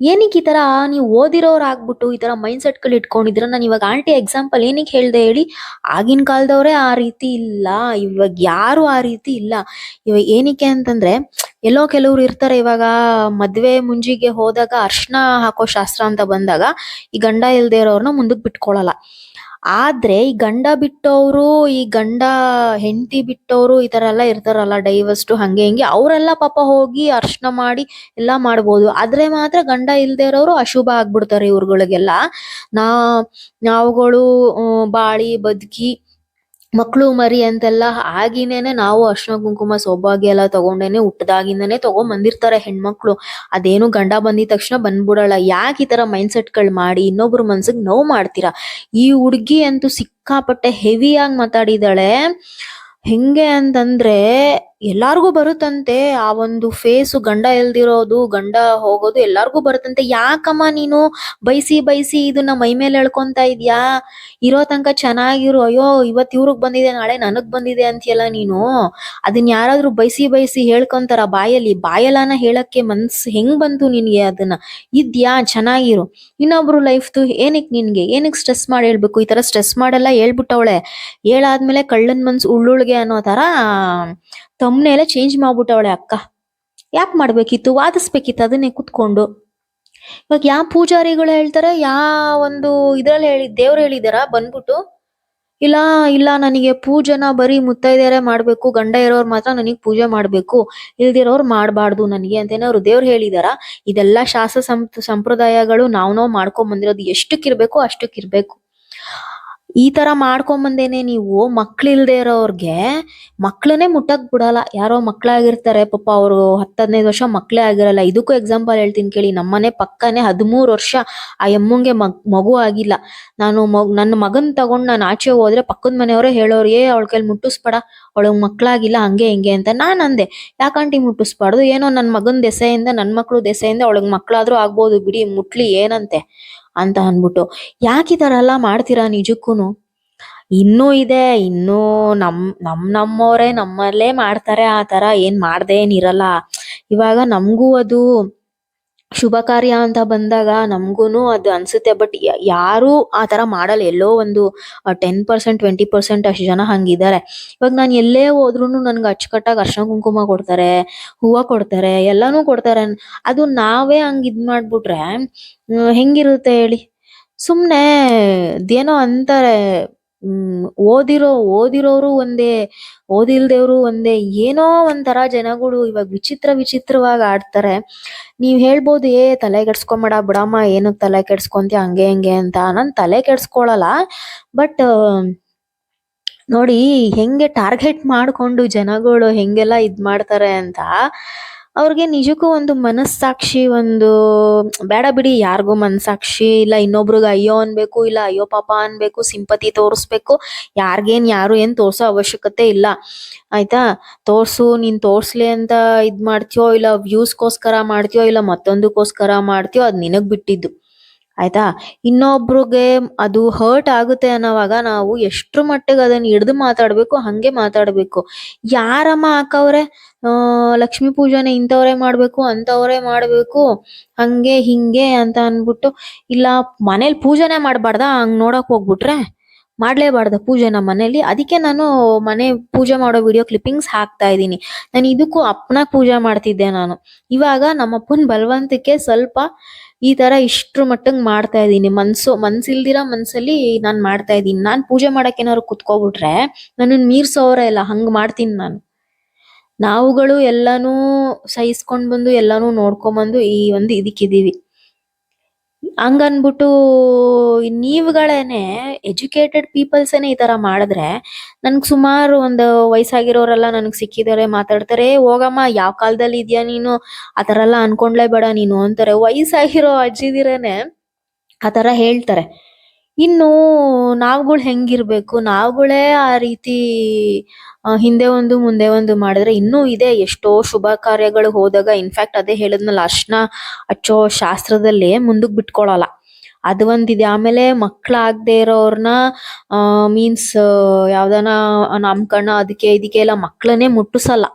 ಏನಕ್ಕೆ ಈ ತರ ನೀವು ಓದಿರೋರು ಆಗ್ಬಿಟ್ಟು ಈ ತರ ಮೈಂಡ್ ಸೆಟ್ಗಳು ಇಟ್ಕೊಂಡಿದ್ರ ನಾನು ಇವಾಗ ಆಂಟಿ ಎಕ್ಸಾಂಪಲ್ ಏನಕ್ಕೆ ಹೇಳ್ದೆ ಹೇಳಿ? ಆಗಿನ ಕಾಲದವರೇ ಆ ರೀತಿ ಇಲ್ಲ. ಇವಾಗ ಯಾರು ಆ ರೀತಿ ಇಲ್ಲ. ಇವಾಗ ಏನಕ್ಕೆ ಅಂತಂದ್ರೆ, ಎಲ್ಲೋ ಕೆಲವ್ರು ಇರ್ತಾರೆ ಇವಾಗ ಮದುವೆ ಮುಂಜಿಗೆ ಹೋದಾಗ ಅರ್ಶನ ಹಾಕೋ ಶಾಸ್ತ್ರ ಅಂತ ಬಂದಾಗ ಈ ಗಂಡ ಇಲ್ಲದೆ ಇರೋರನ್ನ ಮುಂದಕ್ಕೆ ಬಿಟ್ಕೊಳಲ್ಲ. ಆದ್ರೆ ಈ ಗಂಡ ಬಿಟ್ಟವ್ರು, ಈ ಗಂಡ ಹೆಂಡತಿ ಬಿಟ್ಟವ್ರು ಈ ತರ ಎಲ್ಲ ಇರ್ತಾರಲ್ಲ ಡೈವರ್ಸ್ಟ್ ಹಂಗೆ ಹಿಂಗೆ, ಅವರೆಲ್ಲ ಪಾಪ ಹೋಗಿ ಅರ್ಶನ ಮಾಡಿ ಎಲ್ಲ ಮಾಡ್ಬೋದು. ಆದ್ರೆ ಮಾತ್ರ ಗಂಡ ಇಲ್ದೇ ಇರೋರು ಅಶುಭ ಆಗ್ಬಿಡ್ತಾರೆ ಇವ್ರುಗಳಿಗೆಲ್ಲ. ನಾ, ನಾವುಗಳು ಬಾಳಿ, ಬದುಕಿ ಮಕ್ಳು ಮರಿ ಅಂತೆಲ್ಲ ಆಗಿನೇನೆ ನಾವು ಅರ್ಶಿನ ಕುಂಕುಮ ಸೌಭಾಗ್ಯ ಎಲ್ಲ ತಗೊಂಡೇನೆ ಹುಟ್ಟದಾಗಿಂದನೇ ತಗೊಂಡ್ ಬಂದಿರ್ತಾರೆ ಹೆಣ್ಮಕ್ಳು. ಅದೇನು ಗಂಡ ಬಂದಿದ ತಕ್ಷಣ ಬಂದ್ಬಿಡಲ್ಲ. ಯಾಕೆ ಈ ತರ ಮೈಂಡ್ ಸೆಟ್ ಸೆಟ್ಗಳು ಮಾಡಿ ಇನ್ನೊಬ್ರು ಮನ್ಸಿಗೆ ನೋವು ಮಾಡ್ತೀರಾ? ಈ ಹುಡುಗಿ ಅಂತೂ ಸಿಕ್ಕಾಪಟ್ಟೆ ಹೆವಿಯಾಗಿ ಮಾತಾಡಿದಾಳೆ. ಹೆಂಗೆ ಅಂತಂದ್ರೆ ಎಲ್ಲಾರ್ಗೂ ಬರುತ್ತಂತೆ. ಆ ಒಂದು ಫೇಸ್ ಗಂಡ ಎಲ್ದಿರೋದು ಗಂಡ ಹೋಗೋದು ಎಲ್ಲಾರ್ಗೂ ಬರುತ್ತಂತೆ. ಯಾಕಮ್ಮ ನೀನು ಬೈಸಿ ಬೈಸಿ ಇದನ್ನ ಮೈ ಮೇಲೆ ಎಳ್ಕೊಂತ ಇದ್ಯಾ? ಇರೋ ತನಕ ಚೆನ್ನಾಗಿರು. ಅಯ್ಯೋ, ಇವತ್ ಇವ್ರಿಗೆ ಬಂದಿದೆ, ನಾಳೆ ನನಗ್ ಬಂದಿದೆ ಅಂತೀಯಲ್ಲ ನೀನು? ಅದನ್ನ ಯಾರಾದ್ರೂ ಬೈಸಿ ಬೈಸಿ ಹೇಳ್ಕೊಂತಾರ ಬಾಯಲ್ಲಿ. ಬಾಯಲ್ಲನ ಹೇಳಕ್ಕೆ ಮನ್ಸ್ ಹೆಂಗ್ ಬಂತು ನಿನ್ಗೆ ಅದನ್ನ? ಇದ್ಯಾ? ಚೆನ್ನಾಗಿರು. ಇನ್ನೊಬ್ರು ಲೈಫ್ದು ಏನಕ್ ನಿನ್ಗೆ? ಏನಕ್ ಸ್ಟ್ರೆಸ್ ಮಾಡಿ ಹೇಳ್ಬೇಕು? ಈ ತರ ಸ್ಟ್ರೆಸ್ ಮಾಡೆಲ್ಲ ಹೇಳ್ಬಿಟ್ಟವಳೆ. ಹೇಳಾದ್ಮೇಲೆ ಕಳ್ಳನ್ ಮನ್ಸು ಉಳ್ಳುಳ್ಗೆ ಅನ್ನೋ ತರ ತಮ್ಮನೆಲ್ಲ ಚೇಂಜ್ ಮಾಡ್ಬಿಟ್ಟವಳೆ ಅಕ್ಕ. ಯಾಕೆ ಮಾಡ್ಬೇಕಿತ್ತು? ವಾದಿಸ್ಬೇಕಿತ್ತು ಅದನ್ನೇ ಕುತ್ಕೊಂಡು. ಇವಾಗ ಯಾವ ಪೂಜಾರಿಗಳು ಹೇಳ್ತಾರೆ, ಯಾವ ಒಂದು ಇದ್ರಲ್ಲಿ ಹೇಳಿ, ದೇವ್ರು ಹೇಳಿದಾರ, ಬಂದ್ಬಿಟ್ಟು, ಇಲ್ಲ ಇಲ್ಲ, ನನಗೆ ಪೂಜೆನ ಬರೀ ಮುತ್ತೈದೆಯರೇ ಮಾಡ್ಬೇಕು, ಗಂಡ ಇರೋರು ಮಾತ್ರ ನನಗೆ ಪೂಜೆ ಮಾಡ್ಬೇಕು, ಇಲ್ದಿರೋರು ಮಾಡಬಾರ್ದು ನನಗೆ ಅಂತ ಏನಾದ್ರು ದೇವ್ರು ಹೇಳಿದಾರ. ಇದೆಲ್ಲ ಶಾಸ್ತ್ರ ಸಂಪ್ರದಾಯಗಳು ನಾವು ನಾವು ಮಾಡ್ಕೊಂಡ್ ಬಂದಿರೋದು ಎಷ್ಟಕ್ಕಿರ್ಬೇಕು ಅಷ್ಟಕ್ಕಿರ್ಬೇಕು. ಈ ತರ ಮಾಡ್ಕೊಂಬಂದೇನೆ ನೀವು. ಮಕ್ಳಿಲ್ದೇ ಇರೋರ್ಗೆ ಮಕ್ಳನ್ನೇ ಮುಟ್ಟಕ್ ಬಿಡಲ್ಲ. ಯಾರೋ ಮಕ್ಳಾಗಿರ್ತಾರೆ. ಪಾಪ ಅವರು ಹತ್ತ್ ಹದಿನೈದು ವರ್ಷ ಮಕ್ಳೇ ಆಗಿರಲ್ಲ. ಇದಕ್ಕೂ ಎಕ್ಸಾಂಪಲ್ ಹೇಳ್ತೀನಿ ಕೇಳಿ. ನಮ್ಮನೆ ಪಕ್ಕನೆ ಹದಿಮೂರು ವರ್ಷ ಆ ಎಮ್ಮಂಗೆ ಮಗ್ ಆಗಿಲ್ಲ. ನಾನು ಮಗ್, ನನ್ನ ಮಗನ್ ತಗೊಂಡ್ ನಾನು ಆಚೆ ಹೋದ್ರೆ ಪಕ್ಕದ ಮನೆಯವರೇ ಹೇಳೋರು, ಏ, ಅವಳ ಕೈಲಿ ಮುಟ್ಟಿಸ್ಬೇಡ. ಅವಳಗ್ ಮಕ್ಳಾಗಿಲ್ಲ, ಹಂಗೆ ಹಿಂಗೆ ಅಂತ. ನಾನ್ ಅಂದೆ ಯಾಕಂಟಿ ಮುಟ್ಟಿಸ್ಬಾರ್ದು? ಏನೋ ನನ್ನ ಮಗನ್ ದೆಸೆಯಿಂದ, ನನ್ ಮಕ್ಳು ದೆಸೆಯಿಂದ ಅವಳಗ್ ಮಕ್ಳಾದ್ರೂ ಆಗ್ಬೋದು. ಬಿಡಿ, ಮುಟ್ಲಿ, ಏನಂತೆ? ಅಂತ ಅಂದ್ಬಿಟ್ಟು, ಯಾಕೆ ಈ ತರ ಎಲ್ಲ ಮಾಡ್ತೀರಾ ನಿಜಕ್ಕೂನು? ಇನ್ನೂ ಇದೆ, ಇನ್ನೂ ನಮ್ ನಮ್ ನಮ್ಮವರೇ ನಮ್ಮಲ್ಲೇ ಮಾಡ್ತಾರೆ, ಆ ತರ ಏನ್ ಮಾಡ್ದೆ ಏನಿರಲ್ಲ ಇವಾಗ ನಮಗೂ ಅದು ಶುಭ ಕಾರ್ಯ ಅಂತ ಬಂದಾಗ ನಮಗೂನು ಅದು ಅನ್ಸುತ್ತೆ. ಬಟ್ ಯಾರು ಆ ತರ ಮಾಡಲ್ಲ. ಎಲ್ಲೋ ಒಂದು ಟೆನ್ ಪರ್ಸೆಂಟ್ ಟ್ವೆಂಟಿ ಪರ್ಸೆಂಟ್ ಅಷ್ಟು ಜನ ಹಂಗಿದ್ದಾರೆ. ಇವಾಗ ನಾನು ಎಲ್ಲೇ ಹೋದ್ರೂನು ನನ್ಗೆ ಅಚ್ಚುಕಟ್ಟಾಗಿ ಅರ್ಶಿನ ಕುಂಕುಮ ಕೊಡ್ತಾರೆ, ಹೂವ ಕೊಡ್ತಾರೆ, ಎಲ್ಲಾನು ಕೊಡ್ತಾರೆ. ಅದು ನಾವೇ ಹಂಗ್ ಇದ್ ಮಾಡ್ಬಿಟ್ರೆ ಹೆಂಗಿರುತ್ತೆ ಹೇಳಿ? ಸುಮ್ನೆ ಏನೋ ಅಂತಾರೆ. ಹ್ಮ್, ಓದಿರೋ, ಓದಿರೋರು ಒಂದೇ, ಓದಿಲ್ದೇವ್ರು ಒಂದೇ, ಏನೋ ಒಂಥರ ಜನಗಳು ಇವಾಗ ವಿಚಿತ್ರ ವಿಚಿತ್ರವಾಗಿ ಆಡ್ತಾರೆ. ನೀವ್ ಹೇಳ್ಬೋದು, ಏ, ತಲೆ ಕೆಡ್ಸ್ಕೊಂಬೇಡ, ಬಿಡಮ್ಮ ಏನಕ್ ತಲೆ ಕೆಡ್ಸ್ಕೊಂತೀಯ, ಹಂಗೆ, ಹಿಂಗೆ ಅಂತ. ನಾನ್ ತಲೆ ಕೆಡ್ಸ್ಕೊಳಲ್ಲ, ಬಟ್ ನೋಡಿ, ಹೆಂಗೆ ಟಾರ್ಗೆಟ್ ಮಾಡ್ಕೊಂಡು ಜನಗಳು ಹೆಂಗೆಲ್ಲ ಇದ್ ಮಾಡ್ತಾರೆ ಅಂತ ಅವ್ರಿಗೆ ನಿಜಕ್ಕೂ ಒಂದು ಮನಸ್ಸಾಕ್ಷಿ, ಒಂದು ಬೇಡ ಬಿಡಿ, ಯಾರಿಗೂ ಮನಸ್ಸಾಕ್ಷಿ ಇಲ್ಲ. ಇನ್ನೊಬ್ರಿಗೆ ಅಯ್ಯೋ ಅನ್ಬೇಕು, ಇಲ್ಲ ಅಯ್ಯೋ ಪಾಪ ಅನ್ಬೇಕು, ಸಿಂಪತಿ ತೋರಿಸ್ಬೇಕು. ಯಾರ್ಗೇನ್, ಯಾರು ಏನ್ ತೋರ್ಸೋ ಅವಶ್ಯಕತೆ ಇಲ್ಲ. ಆಯ್ತಾ? ತೋರ್ಸು, ನೀನ್ ತೋರ್ಸ್ಲಿ ಅಂತ ಇದ್ ಮಾಡ್ತೀಯೋ, ಇಲ್ಲ ವ್ಯೂಸ್ಗೋಸ್ಕರ ಮಾಡ್ತೀಯೋ, ಇಲ್ಲ ಮತ್ತೊಂದಕ್ಕೋಸ್ಕರ ಮಾಡ್ತೀಯೋ, ಅದ್ ನಿನಗ್ ಬಿಟ್ಟಿದ್ದು. ಆಯ್ತಾ? ಇನ್ನೊಬ್ರಿಗೆ ಅದು ಹರ್ಟ್ ಆಗುತ್ತೆ ಅನ್ನೋವಾಗ ನಾವು ಎಷ್ಟ್ರ ಮಟ್ಟಿಗೆ ಅದನ್ನ ಹಿಡ್ದು ಮಾತಾಡ್ಬೇಕು, ಹಂಗೆ ಮಾತಾಡ್ಬೇಕು. ಯಾರಮ್ಮ ಹಾಕವ್ರೆ ಲಕ್ಷ್ಮೀ ಪೂಜೆನೆ ಇಂಥವ್ರೆ ಮಾಡ್ಬೇಕು ಅಂತವ್ರೆ ಮಾಡ್ಬೇಕು, ಹಂಗೆ ಹಿಂಗೆ ಅಂತ ಅನ್ಬಿಟ್ಟು ಇಲ್ಲ, ಮನೇಲಿ ಪೂಜೆನೆ ಮಾಡ್ಬಾರ್ದಾ? ಹಂಗ್ ನೋಡಕ್ ಹೋಗ್ಬಿಟ್ರೆ? ಮಾಡ್ಲೇಬಾರ್ದ ಪೂಜೆ ನಮ್ಮ ಮನೇಲಿ ಅದಕ್ಕೆ ನಾನು ಮನೆ ಪೂಜೆ ಮಾಡೋ ವಿಡಿಯೋ ಕ್ಲಿಪ್ಪಿಂಗ್ಸ್ ಹಾಕ್ತಾ ಇದ್ದೀನಿ. ನಾನು ಇದಕ್ಕೂ ಅಪ್ಪನ ಪೂಜೆ ಮಾಡ್ತಿದ್ದೆ ನಾನು. ಇವಾಗ ನಮ್ಮ ಅಪ್ಪನ ಬಲವಂತಕ್ಕೆ ಸ್ವಲ್ಪ ಈ ತರ ಇಷ್ಟ್ರ ಮಟ್ಟಂಗ್ ಮಾಡ್ತಾ ಇದ್ದೀನಿ. ಮನ್ಸು, ಮನ್ಸಿಲ್ದಿರ ಮನಸ್ಸಲ್ಲಿ ನಾನು ಮಾಡ್ತಾ ಇದ್ದೀನಿ. ನಾನು ಪೂಜೆ ಮಾಡಕ್ ಏನಾದ್ರು ಕುತ್ಕೊಬಿಟ್ರೆ ನನ್ನನ್ ಸವರ ಇಲ್ಲ ಹಂಗ್ ಮಾಡ್ತೀನಿ ನಾನು. ನಾವುಗಳು ಎಲ್ಲಾನು ಸಹಿಸ್ಕೊಂಡ್ ಬಂದು ಎಲ್ಲಾನು ನೋಡ್ಕೊಂಡ್ ಬಂದು ಈ ಒಂದು ಇದಕ್ಕಿದೀವಿ ಹಂಗನ್ಬಿಟ್ಟು ನೀವುಗಳೇನೆ ಎಜುಕೇಟೆಡ್ ಪೀಪಲ್ಸೇನೆ ಈ ತರ ಮಾಡಿದ್ರೆ ನನ್ಗೆ ಸುಮಾರು ಒಂದು ವಯಸ್ಸಾಗಿರೋರೆಲ್ಲ ನನಗೆ ಸಿಕ್ಕಿದಾರೆ ಮಾತಾಡ್ತಾರೆ "ಏ ಹೋಗಮ್ಮ, ಯಾವ ಕಾಲದಲ್ಲಿ ಇದೆಯಾ ನೀನು? ಆತರ ಎಲ್ಲ ಅನ್ಕೊಂಡ್ಲೇ ಬೇಡ ನೀನು ಅಂತಾರೆ. ವಯಸ್ಸಾಗಿರೋ ಅಜ್ಜಿದಿರೇನೆ ಆ ಆತರ ಹೇಳ್ತಾರೆ. ಇನ್ನು ನಾವುಗಳು ಹೆಂಗಿರ್ಬೇಕು? ನಾವುಗಳೇ ಆ ರೀತಿ ಹಿಂದೆ ಒಂದು ಮುಂದೆ ಒಂದು ಮಾಡಿದ್ರೆ ಇನ್ನೂ ಇದೆ. ಎಷ್ಟೋ ಶುಭ ಕಾರ್ಯಗಳು ಹೋದಾಗ ಇನ್ಫ್ಯಾಕ್ಟ್ ಅದೇ ಹೇಳಿದ್ನಲ್ಲ, ಅರ್ಶನ ಹಚ್ಚೋ ಶಾಸ್ತ್ರದಲ್ಲಿ ಮುಂದಕ್ಕೆ ಬಿಟ್ಕೊಳಲ್ಲ. ಅದು ಒಂದಿದೆ. ಆಮೇಲೆ ಮಕ್ಕಳಾಗದೆ ಇರೋರ್ನ ಮೀನ್ಸ್ ಯಾವ್ದಾನ ನಾಮಕರಣ ಅದಕ್ಕೆ, ಇದಕ್ಕೆ ಎಲ್ಲ ಮಕ್ಕಳನ್ನೇ ಮುಟ್ಟಿಸಲ್ಲ.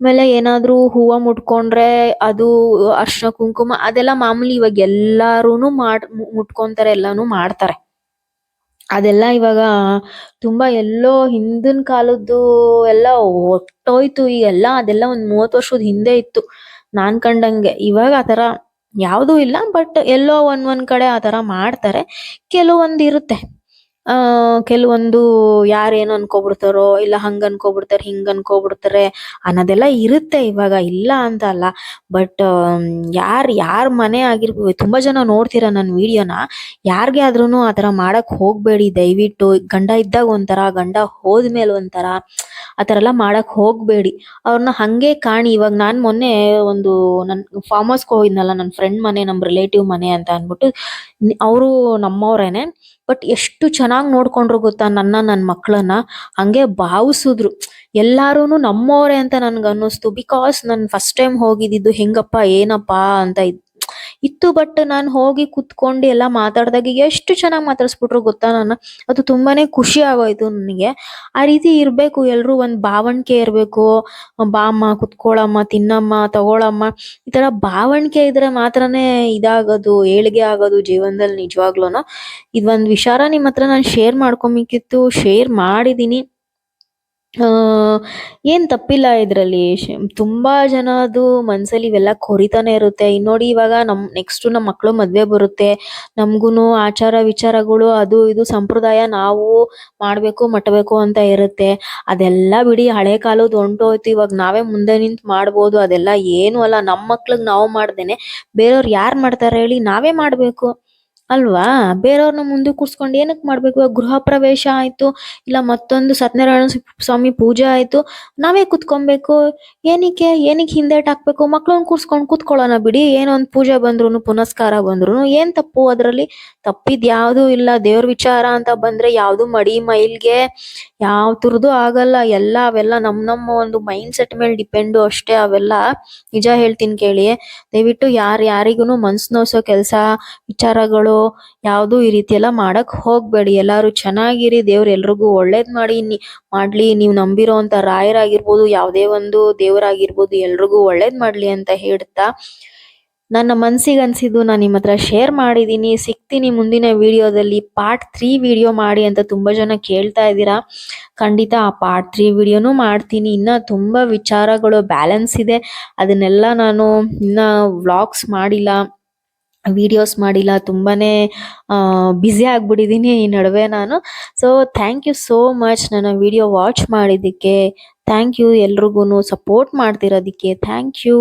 ಆಮೇಲೆ ಏನಾದ್ರೂ ಹೂವ ಮುಟ್ಕೊಂಡ್ರೆ ಅದು ಅರ್ಶಿನ ಕುಂಕುಮ ಅದೆಲ್ಲ ಮಾಮೂಲಿ ಇವಾಗ ಎಲ್ಲಾರುನು ಮಾಡ್ ಮುಟ್ಕೊಂತಾರೆ, ಎಲ್ಲಾನು ಮಾಡ್ತಾರೆ. ಅದೆಲ್ಲ ಇವಾಗ ತುಂಬಾ ಎಲ್ಲೋ ಹಿಂದಿನ ಕಾಲದ್ದು ಎಲ್ಲ ಹೊರ್ಟೋಯ್ತು ಈಗೆಲ್ಲ ಅದೆಲ್ಲ ಒಂದ್ ಮೂವತ್ ವರ್ಷದ ಹಿಂದೆ ಇತ್ತು. ನಾನ್ ಕಂಡಂಗೆ ಇವಾಗ ಆತರ ಯಾವ್ದು ಇಲ್ಲ, ಬಟ್ ಎಲ್ಲೋ ಒಂದ್ ಒಂದ್ ಕಡೆ ಆತರ ಮಾಡ್ತಾರೆ. ಕೆಲವೊಂದ್ ಇರುತ್ತೆ. ಆ, ಕೆಲವೊಂದು ಯಾರ್ ಏನ್ ಅನ್ಕೊಬಿಡ್ತಾರೋ ಇಲ್ಲ ಹಂಗ್ ಅನ್ಕೊಬಿಡ್ತಾರೆ, ಹಿಂಗ್ ಅನ್ಕೊಬಿಡ್ತಾರೆ ಅನ್ನೋದೆಲ್ಲ ಇರುತ್ತೆ ಇವಾಗ. ಇಲ್ಲ ಅಂತ ಅಲ್ಲ. ಬಟ್ ಯಾರ್ ಯಾರ್ ಮನೆ ಆಗಿರ್ಬೋದು ತುಂಬಾ ಜನ ನೋಡ್ತೀರಾ ನನ್ ವಿಡಿಯೋನ. ಯಾರ್ಗೆ ಆದ್ರೂನು ಆತರ ಮಾಡಕ್ ಹೋಗ್ಬೇಡಿ. ದಯವಿಟ್ಟು ಗಂಡ ಇದ್ದಾಗ ಒಂಥರ, ಗಂಡ ಹೋದ್ಮೇಲೆ ಒಂಥರ ಆತರ ಎಲ್ಲ ಮಾಡಕ್ ಹೋಗ್ಬೇಡಿ. ಅವ್ರನ್ನ ಹಂಗೆ ಕಾಣಿ. ಇವಾಗ ನಾನ್ ಮೊನ್ನೆ ಒಂದು ನನ್ ಫಾರ್ಮ್ ಹೌಸ್ಗೆ ಹೋಗಿದ್ನಲ್ಲ, ನನ್ ಫ್ರೆಂಡ್ ಮನೆ, ನಮ್ ರಿಲೇಟಿವ್ ಮನೆ ಅಂತ ಅನ್ಬಿಟ್ಟು, ಅವರು ನಮ್ಮವ್ರೇನೆ ಬಟ್ ಎಷ್ಟು ಚೆನ್ನಾಗಿ ನೋಡ್ಕೊಂಡ್ರು ಗೊತ್ತಾ ನನ್ನ ನನ್ನ ಮಕ್ಕಳನ್ನ ಹಂಗೆ ಭಾವಿಸಿದ್ರು. ಎಲ್ಲಾರು ನಮ್ಮವ್ರೆ ಅಂತ ನನ್ಗೆ ಅನ್ನಿಸ್ತು ಬಿಕಾಸ್ ನನ್ ಫಸ್ಟ್ ಟೈಮ್ ಹೋಗಿದ್ದಿದ್ದು, ಹೆಂಗಪ್ಪ, ಏನಪ್ಪಾ? ಅಂತ ಇದ್- ಇತ್ತು ಬಟ್ ನಾನು ಹೋಗಿ ಕುತ್ಕೊಂಡು ಎಲ್ಲ ಮಾತಾಡಿದಾಗ ಎಷ್ಟು ಚೆನ್ನಾಗಿ ಮಾತಾಡ್ಸ್ಬಿಟ್ರು ಗೊತ್ತಾ ನಾನು? ಅದು ತುಂಬಾನೇ ಖುಷಿ ಆಗೋಯ್ತು ನನಗೆ. ಆ ರೀತಿ ಇರಬೇಕು ಎಲ್ಲರೂ ಒಂದು ಭಾವಣಿಕೆ ಇರಬೇಕು. ಬಾಮ್ಮ ಕುತ್ಕೊಳಮ್ಮ, ತಿನ್ನಮ್ಮ, ತಗೊಳಮ್ಮ. ಈ ಥರ ಭಾವಣಿಕೆ ಇದ್ರೆ ಮಾತ್ರನೇ ಇದಾಗೋದು, ಏಳಿಗೆ ಆಗೋದು ಜೀವನದಲ್ಲಿ ನಿಜವಾಗ್ಲೂ ಇದೊಂದು ವಿಚಾರ ನಿಮ್ಮ ಹತ್ರ ನಾನ್ ಶೇರ್ ಮಾಡ್ಕೊಬೇಕಿತ್ತು ಶೇರ್ ಮಾಡಿದೀನಿ. ಆ ಏನ್ ತಪ್ಪಿಲ್ಲ ಇದರಲ್ಲಿ. ತುಂಬ ಜನದು ಮನಸ್ಸಲ್ಲಿ ಇವೆಲ್ಲ ಕೊರಿತಾನೆ ಇರುತ್ತೆ. ಇನ್ ನೋಡಿ ಇವಾಗ ನಮ್ ನೆಕ್ಸ್ಟ್ ನಮ್ಮ ಮಕ್ಕಳು ಮದುವೆ ಬರುತ್ತೆ. ನಮಗೂ ಆಚಾರ ವಿಚಾರಗಳು ಅದು ಇದು ಸಂಪ್ರದಾಯ ನಾವು ಮಾಡಬೇಕು, ಮಟ್ಟಬೇಕು ಅಂತ ಇರುತ್ತೆ. ಅದೆಲ್ಲ ಬಿಡಿ, ಹಳೆ ಕಾಲದ್ ಹೊಂಟೋಯ್ತು. ಇವಾಗ ನಾವೇ ಮುಂದೆ ನಿಂತು ಮಾಡ್ಬೋದು. ಅದೆಲ್ಲ ಏನು ಅಲ್ಲ. ನಮ್ಮ ಮಕ್ಳಿಗೆ ನಾವು ಮಾಡ್ದೇನೆ. ಬೇರೆಯವ್ರು ಯಾರ್ ಮಾಡ್ತಾರೆ ಹೇಳಿ ನಾವೇ ಮಾಡ್ಬೇಕು. ಅಲ್ವಾ? ಬೇರೆಯವ್ರನ್ನ ಮುಂದೆ ಕೂರ್ಸ್ಕೊಂಡ್ ಏನಕ್ಕೆ ಮಾಡ್ಬೇಕು? ಗೃಹ ಪ್ರವೇಶ ಆಯ್ತು, ಇಲ್ಲ ಮತ್ತೊಂದು ಸತ್ಯನಾರಾಯಣ ಸ್ವಾಮಿ ಪೂಜೆ ಆಯ್ತು, ನಾವೇ ಕುತ್ಕೊಬೇಕು. ಏನಕ್ಕೆ? ಏನಕ್ಕೆ ಹಿಂದೇಟ್ ಹಾಕ್ಬೇಕು? ಮಕ್ಳನ್ನ ಕೂರ್ಸ್ಕೊಂಡ್ ಕೂತ್ಕೊಳ್ಳೋಣ ಬಿಡಿ. ಏನೋ ಒಂದ್ ಪೂಜೆ ಬಂದ್ರೂನು, ಪುನಸ್ಕಾರ ಬಂದ್ರುನು. ಏನ್ ತಪ್ಪು ಅದ್ರಲ್ಲಿ? ತಪ್ಪಿದ್ ಯಾವ್ದು ಇಲ್ಲ. ದೇವ್ರ ವಿಚಾರ ಅಂತ ಬಂದ್ರೆ ಯಾವುದು ಮಡಿ, ಮೈಲ್ಗೆ ಯಾವ ತರದ್ದು ಆಗಲ್ಲ. ಎಲ್ಲ ಅವೆಲ್ಲ ನಮ್ ನಮ್ಮ ಒಂದು ಮೈಂಡ್ ಸೆಟ್ ಮೇಲೆ ಡಿಪೆಂಡು ಅಷ್ಟೇ ಅವೆಲ್ಲ. ನಿಜ ಹೇಳ್ತೀನಿ ಕೇಳಿ. ದಯವಿಟ್ಟು ಯಾರ್ ಯಾರಿಗೂನು ಮನ್ಸ್ ನೋಸೋ ಕೆಲಸ, ವಿಚಾರಗಳು ಯಾವುದು ಈ ರೀತಿ ಎಲ್ಲ ಮಾಡಕ್ ಹೋಗ್ಬೇಡಿ. ಎಲ್ಲಾರು ಚೆನ್ನಾಗಿರಿ. ದೇವ್ರ ಎಲ್ರಿಗೂ ಒಳ್ಳೇದ್ ಮಾಡಿ. ಮಾಡ್ಲಿ. ನೀವ್ ನಂಬಿರೋಂತ ರಾಯರಾಗಿರ್ಬೋದು, ಯಾವುದೇ ಒಂದು ದೇವರಾಗಿರ್ಬೋದು ಎಲ್ರಿಗೂ ಒಳ್ಳೇದ್ ಮಾಡ್ಲಿ ಅಂತ ಹೇಳ್ತಾ ನನ್ನ ಮನ್ಸಿಗೆ ಅನ್ಸಿದ್ದು ನಾನು ನಿಮ್ಮ ಹತ್ರ ಶೇರ್ ಮಾಡಿದ್ದೀನಿ ಸಿಗ್ತೀನಿ ಮುಂದಿನ ವಿಡಿಯೋದಲ್ಲಿ. ಪಾರ್ಟ್ ತ್ರೀ ವಿಡಿಯೋ ಮಾಡಿ ಅಂತ ತುಂಬಾ ಜನ ಕೇಳ್ತಾ ಇದ್ದೀರಾ. ಖಂಡಿತ ಆ ಪಾರ್ಟ್ ತ್ರೀ ವಿಡಿಯೋನು ಮಾಡ್ತೀನಿ. ಇನ್ನ ತುಂಬಾ ವಿಚಾರಗಳು ಬ್ಯಾಲೆನ್ಸ್ ಇದೆ. ಅದನ್ನೆಲ್ಲ ನಾನು ಇನ್ನ ವ್ಲಾಗ್ಸ್ ಮಾಡಿಲ್ಲ ವಿಡಿಯೋಸ್ ಮಾಡಿಲ್ಲ. ತುಂಬಾನೇ ಬ್ಯುಸಿ ಆಗಿಬಿಟ್ಟಿದ್ದೀನಿ ಈ ನಡುವೆ ನಾನು. So thank you so much ನನ್ನ ವಿಡಿಯೋ ವಾಚ್ ಮಾಡಿದ್ದಕ್ಕೆ. ಥ್ಯಾಂಕ್ ಯು ಎಲ್ರಿಗೂ ಸಪೋರ್ಟ್ ಮಾಡ್ತಿರೋದಕ್ಕೆ. Thank you